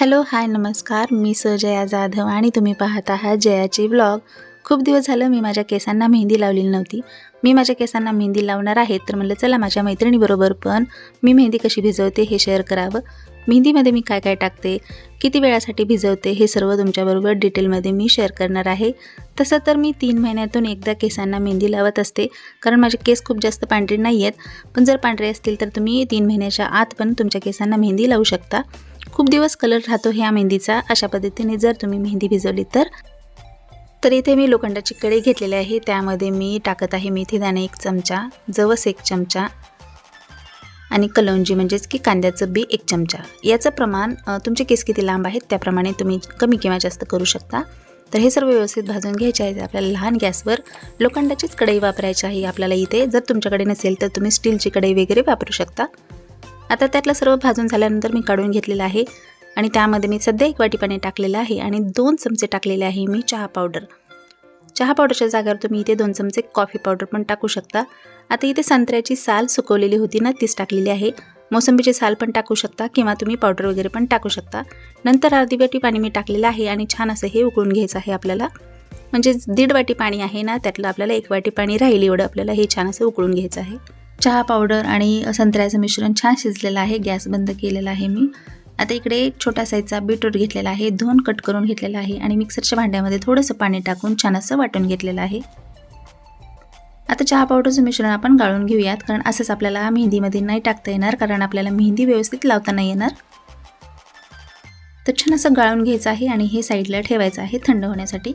Hello hi नमस्कार. मी स जया जाधव आणि तुम्ही पाहत आहात जयाचे ब्लॉग. खूप दिवस झालं मी माझ्या केसांना मेहंदी लावलेली नव्हती. मी माझ्या केसांना मेहंदी लावणार आहे तर म्हणलं चला माझ्या मैत्रिणीबरोबर पण मी मेहंदी कशी भिजवते हे शेअर करावं. मेहंदीमध्ये मी काय काय टाकते किती वेळासाठी भिजवते हे सर्व तुमच्याबरोबर डिटेलमध्ये मी शेअर करणार आहे. तसं तर मी तीन महिन्यातून एकदा केसांना मेहंदी लावत असते कारण माझे केस खूप जास्त पांढरे नाही आहेत पण जर पांढरे असतील तर तुम्ही तीन महिन्याच्या आत पण तुमच्या केसांना मेहंदी लावू शकता. खूप दिवस कलर राहतो ह्या मेहंदीचा. अशा पद्धतीने जर तुम्ही मेहंदी भिजवली तर. तर इथे मी लोखंडाची कढई घेतलेली आहे. त्यामध्ये मी टाकत आहे मेथीदाणे एक चमचा जवस एक चमचा आणि कलौंजी म्हणजेच की कांद्याचं बी एक चमचा. याचं प्रमाण तुमचे केस किती लांब आहेत त्याप्रमाणे तुम्ही कमी किंवा जास्त करू शकता. तर हे सर्व व्यवस्थित भाजून घ्यायचे आहे. आपल्याला लहान गॅसवर लोखंडाचीच कढई वापरायची आहे आपल्याला इथे. जर तुमच्याकडे नसेल तर तुम्ही स्टीलची कढई वगैरे वापरू शकता. आता त्यातलं सर्व भाजून झाल्यानंतर मी काढून घेतलेलं आहे आणि त्यामध्ये मी सध्या एक वाटी पाणी टाकलेलं आहे आणि दोन चमचे टाकलेले आहे मी चहा पावडर. चहा पावडरच्या जागेवर तुम्ही इथे दोन चमचे कॉफी पावडर पण टाकू शकता. आता इथे संत्र्याची साल सुकवलेली होती ना तीच टाकलेली आहे. मोसंबीची साल पण टाकू शकता किंवा तुम्ही पावडर वगैरे पण टाकू शकता. नंतर अर्धी वाटी पाणी मी टाकलेलं आहे आणि छान असं हे उकळून घ्यायचं आहे आपल्याला. म्हणजे दीड वाटी पाणी आहे ना त्यातलं आपल्याला एक वाटी पाणी राहील एवढं आपल्याला हे छान असं उकळून घ्यायचं आहे. चहा पावडर आणि संत्र्याचं मिश्रण छान शिजलेलं आहे गॅस बंद केलेला आहे मी. आता इकडे छोटा साईजचा बीटरूट घेतलेला आहे धुवून कट करून घेतलेला आहे आणि मिक्सरच्या भांड्यामध्ये थोडंसं पाणी टाकून छान असं वाटून घेतलेलं आहे. आता चहा पावडरचं मिश्रण आपण गाळून घेऊयात कारण असंच आपल्याला मेहंदीमध्ये नाही टाकता येणार कारण आपल्याला मेहंदी व्यवस्थित लावता नाही येणार. तर छान असं गाळून घ्यायचं आहे आणि हे साईडला ठेवायचं आहे थंड होण्यासाठी.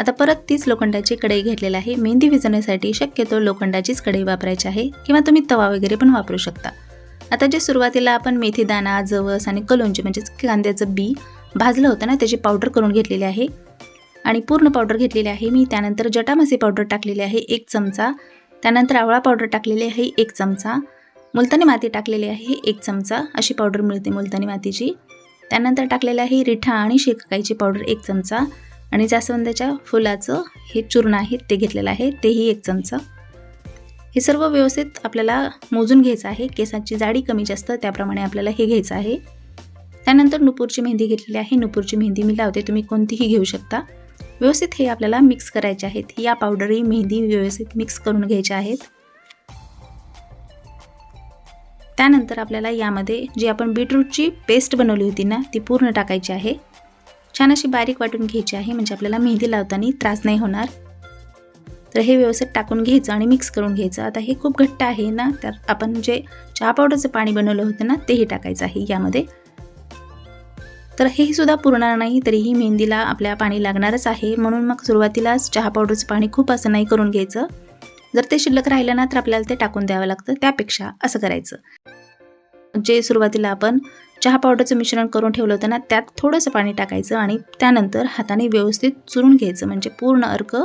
आता परत तीच लोखंडाची कढई घेतलेली आहे. मेहंदी भिजवण्यासाठी शक्यतो लोखंडाचीच कढई वापरायची आहे किंवा तुम्ही तवा वगैरे पण वापरू शकता. आता जे सुरुवातीला आपण मेथीदाणा जवस आणि कलोंजी म्हणजेच कांद्याचं बी भाजलं होतं ना त्याची पावडर करून घेतलेली आहे. आणि पूर्ण पावडर घेतलेली आहे मी. त्यानंतर जटामासी पावडर टाकलेली आहे एक चमचा. त्यानंतर आवळा पावडर टाकलेली आहे एक चमचा. मुलतानी माती टाकलेली आहे एक चमचा. अशी पावडर मिळते मुलतानी मातीची. त्यानंतर टाकलेली आहे रिठा आणि शेकाकाईची पावडर एक चमचा. आणि जास्वंदाच्या फुलाचं हे चूर्ण आहे ते घेतलेलं आहे तेही एक चमचा. हे सर्व व्यवस्थित आपल्याला मोजून घ्यायचं आहे. केसाची जाडी कमी जास्त त्याप्रमाणे आपल्याला हे घ्यायचं आहे. त्यानंतर नुपूरची मेहंदी घेतलेली आहे. नुपूरची मेहंदी मी लावते तुम्ही कोणतीही घेऊ शकता. व्यवस्थित हे आपल्याला मिक्स करायचे आहेत. या पावडरही मेहंदी व्यवस्थित मिक्स करून घ्यायच्या आहेत. त्यानंतर आपल्याला यामध्ये जी आपण बीटरूटची पेस्ट बनवली होती ना ती पूर्ण टाकायची आहे. छान अशी बारीक वाटून घ्यायची आहे म्हणजे आपल्याला मेहंदी लावताना त्रास नाही होणार. तर हे व्यवस्थित टाकून घ्यायचं आणि मिक्स करून घ्यायचं. आता हे खूप घट्ट आहे ना तर आपण जे चहा पावडरचं पाणी बनवलं होतं ना तेही टाकायचं आहे यामध्ये. तर हेही सुद्धा पुरणार नाही तरीही मेहंदीला आपल्या पाणी लागणारच आहे. म्हणून मग सुरुवातीलाच चहा पावडरचं पाणी खूप असं नाही करून घ्यायचं. जर ते शिल्लक राहिलं ना तर आपल्याला ते टाकून द्यावं लागतं. त्यापेक्षा असं करायचं. जे सुरुवातीला आपण चहा पावडरचं मिश्रण करून ठेवलं होतं ना त्यात थोडंसं पाणी टाकायचं आणि त्यानंतर हाताने व्यवस्थित चुरून घ्यायचं. म्हणजे पूर्ण अर्क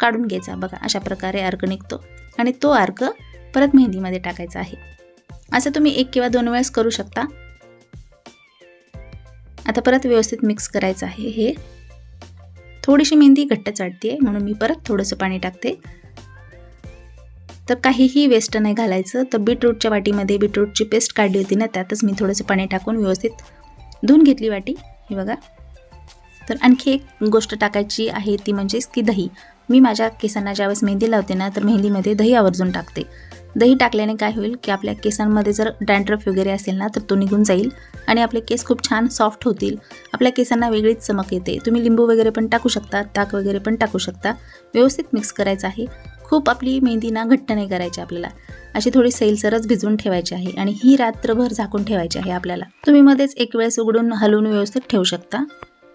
काढून घ्यायचा. बघा अशा प्रकारे अर्क निघतो. आणि तो अर्क परत मेहंदीमध्ये टाकायचा आहे. असं तुम्ही एक किंवा दोन वेळेस करू शकता. आता परत व्यवस्थित मिक्स करायचं आहे हे. थोडीशी मेहंदी घट्ट चाटते म्हणून मी परत थोडंसं पाणी टाकते. तर काहीही वेस्ट नाही घालायचं. तर बीटरूटच्या वाटीमध्ये बीटरूटची पेस्ट काढली होती ना त्यातच मी थोडंसं पाणी टाकून व्यवस्थित धुवून घेतली वाटी. हे बघा. तर आणखी एक गोष्ट टाकायची आहे ती म्हणजेच की दही. मी माझ्या केसांना ज्यावेळेस मेहंदी लावते ना तर मेहंदीमध्ये दही आवर्जून टाकते. दही टाकल्याने काय होईल की आपल्या केसांमध्ये जर डॅन्ड्रफ वगैरे असेल ना तर तो निघून जाईल आणि आपले केस खूप छान सॉफ्ट होतील. आपल्या केसांना वेगळीच चमक येते. तुम्ही लिंबू वगैरे पण टाकू शकता ताक वगैरे पण टाकू शकता. व्यवस्थित मिक्स करायचं आहे. खूप आपली मेहंदी ना घट्ट नाही करायची आपल्याला. अशी थोडी सैलसरच भिजवून ठेवायची आहे आणि ही रात्रभर झाकून ठेवायची आहे आपल्याला. तुम्ही मध्येच एक वेळेस उघडून हलवून व्यवस्थित ठेवू शकता.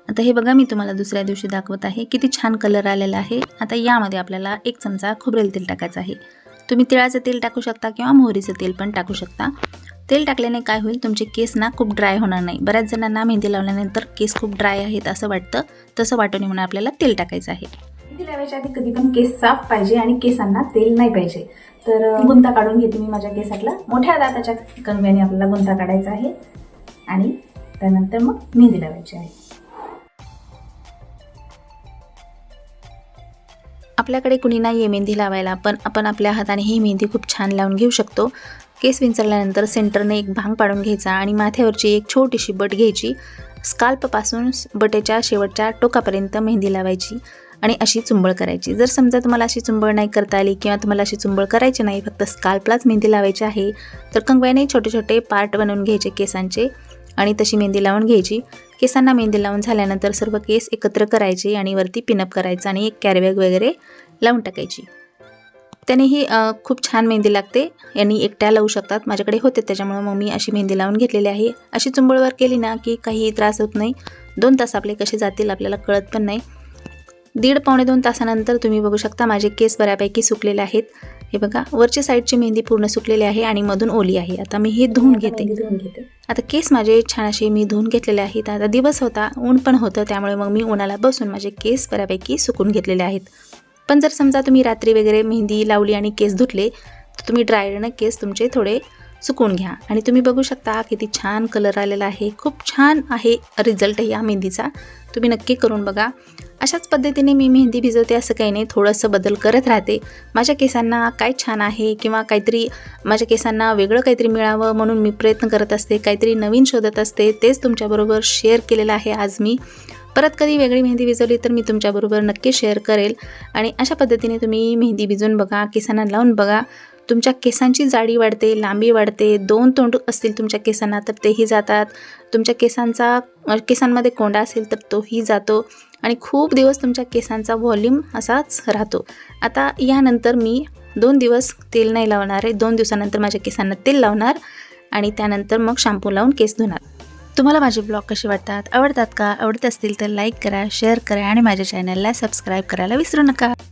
आता हे बघा मी तुम्हाला दुसऱ्या दिवशी दाखवत आहे किती छान कलर आलेला आहे. आता यामध्ये आपल्याला एक चमचा खोबरेल तेल टाकायचं आहे. तुम्ही तिळाचं तेल टाकू शकता किंवा मोहरीचं तेल पण टाकू शकता. तेल टाकल्याने काय होईल तुमचे केस ना खूप ड्राय होणार नाही. बऱ्याच जणांना मेहंदी लावल्यानंतर केस खूप ड्राय आहेत असं वाटतं. तसं वाटून म्हणून आपल्याला तेल टाकायचं आहे. लावायच्या आधी कधी पण केस साफ पाहिजे आणि केसांना तेल नाही पाहिजे. तर गुंता काढून घेते मी माझ्या केसातला. मोठ्या दाताच्या कंगव्याने आपल्याला गुंता काढायचा आहे. आणि त्यानंतर मग मेहंदी लावायची आहे. आपल्याकडे कुणी नाही आहे मेहंदी लावायला पण आपण आपल्या हाताने ही मेहंदी खूप छान लावून घेऊ शकतो. केस विंचरल्यानंतर सेंटरने एक भांग पाडून घ्यायचा आणि माथ्यावरची एक छोटीशी बट घ्यायची. स्काल्पपासून बटेच्या शेवटच्या टोकापर्यंत मेहंदी लावायची. आणि अशी चुंबळ करायची. जर समजा तुम्हाला अशी चुंबळ नाही करता आली किंवा तुम्हाला अशी चुंबळ करायची नाही फक्त स्काल्पलाच मेहंदी लावायची आहे तर कंगव्याने छोटे छोटे पार्ट बनवून घ्यायचे केसांचे आणि तशी मेहंदी लावून घ्यायची. केसांना मेहंदी लावून झाल्यानंतर सर्व केस एकत्र करायचे आणि वरती पिनअप करायचं आणि एक कॅरबॅग वगैरे लावून टाकायची. त्यानेही खूप छान मेहंदी लागते. यांनी एकट्या लावू शकतात. माझ्याकडे होते त्याच्यामुळे मग मी अशी मेहंदी लावून घेतलेली आहे. अशी चुंबळवर केली ना की काही त्रास होत नाही. दोन तास आपले कसे जातील आपल्याला कळत पण नाही. दीड पावणे दोन तासानंतर तुम्ही बघू शकता माझे केस बऱ्यापैकी सुकलेले आहेत. हे बघा वरच्या साईडची मेहंदी पूर्ण सुकलेली आहे आणि मधून ओली आहे. आता मी हे धुवून घेते. धुवून घेते. आता केस माझे छान असे मी धुवून घेतलेले आहेत. आता दिवस होता ऊन पण होतं त्यामुळे मग मी उन्हाला बसून माझे केस बऱ्यापैकी सुकून घेतलेले आहेत. पण जर समजा तुम्ही रात्री वगैरे मेहंदी लावली आणि केस धुतले तर तुम्ही ड्रायरनं केस तुमचे थोडे सुकून घ्या. आणि तुम्ही बघू शकता किती छान कलर आलेला आहे. खूप छान आहे रिझल्ट या मेहंदीचा. तुम्ही नक्की करून बघा. अशाच पद्धतीने मी मेहंदी भिजवते असं काही नाही. थोडंसं बदल करत राहते. माझ्या केसांना काय छान आहे किंवा काहीतरी माझ्या केसांना वेगळं काहीतरी मिळावं म्हणून मी प्रयत्न करत असते काहीतरी नवीन शोधत असते तेच तुमच्याबरोबर शेअर केलेलं आहे आज मी. परत कधी वेगळी मेहंदी भिजवली तर मी तुमच्याबरोबर नक्की शेअर करेल. आणि अशा पद्धतीने तुम्ही मेहंदी भिजवून बघा केसांना लावून बघा. तुमच्या केसांची जाडी वाढते लांबी वाढते दोन तोंड असतील तुमच्या केसांना तर तेही जातात. तुमच्या केसांचा केसांमध्ये कोंडा असेल तर तोही जातो आणि खूप दिवस तुमच्या केसांचा व्हॉल्यूम असाच राहतो. आता यानंतर मी दोन दिवस तेल नाही लावणार आहे दोन दिवसानंतर माझ्या केसांना तेल लावणार आणि त्यानंतर मग शॅम्पू लावून केस धुणार. तुम्हाला माझे ब्लॉग कसे वाटतात आवडतात का आवडत असतील तर लाईक करा शेअर करा आणि माझ्या चॅनलला सबस्क्राईब करायला विसरू नका.